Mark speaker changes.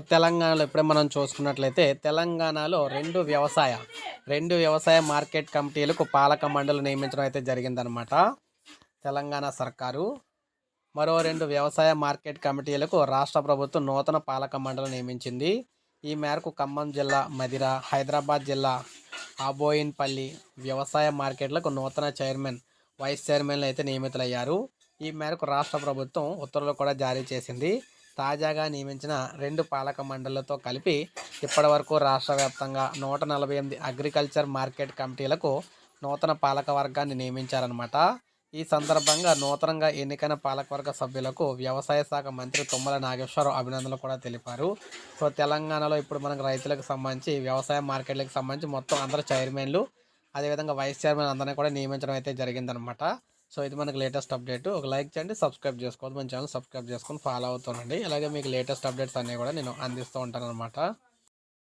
Speaker 1: తెలంగాణలో ఇప్పుడే మనం చూసుకున్నట్లయితే తెలంగాణలో రెండు వ్యవసాయ రెండు వ్యవసాయ మార్కెట్ కమిటీలకు పాలక మండలి నియమించడం అయితే జరిగిందనమాట తెలంగాణ సర్కారు. మరో రెండు వ్యవసాయ మార్కెట్ కమిటీలకు రాష్ట్ర ప్రభుత్వం నూతన పాలక మండలి నియమించింది. ఈ మేరకు ఖమ్మం జిల్లా మదిర హైదరాబాద్ జిల్లా ఆబోయిన్పల్లి వ్యవసాయ మార్కెట్లకు నూతన చైర్మన్ వైస్ చైర్మన్లు అయితే నియమితులయ్యారు. ఈ మేరకు రాష్ట్ర ప్రభుత్వం ఉత్తర్వులు కూడా జారీ చేసింది. తాజాగా నియమించిన రెండు పాలక మండళ్ళతో కలిపి ఇప్పటివరకు రాష్ట్ర వ్యాప్తంగా నూట నలభై ఎనిమిది అగ్రికల్చర్ మార్కెట్ కమిటీలకు నూతన పాలక వర్గాన్ని నియమించారనమాట ఈ సందర్భంగా నూతనంగా ఎన్నికైన పాలకవర్గ సభ్యులకు వ్యవసాయ శాఖ మంత్రి తుమ్మల నాగేశ్వరరావు అభినందనలు కూడా తెలిపారు. సో తెలంగాణలో ఇప్పుడు మనకు రైతులకు సంబంధించి వ్యవసాయ మార్కెట్లకు సంబంధించి మొత్తం అందరు చైర్మన్లు అదేవిధంగా వైస్ చైర్మన్ అందరినీ కూడా నియమించడం అయితే జరిగిందనమాట సో ఇది మనకి లేటెస్ట్ అప్డేట్. ఒక లైక్ చేయండి సబ్స్క్రైబ్ చేసుకోవద్దు. మన ఛానల్ సబ్స్క్రైబ్ చేసుకొని ఫాలో అవుతానండి అలాగే మీకు లేటెస్ట్ అప్డేట్స్ అన్నీ కూడా నేను అందిస్తూ ఉంటాను అనమాట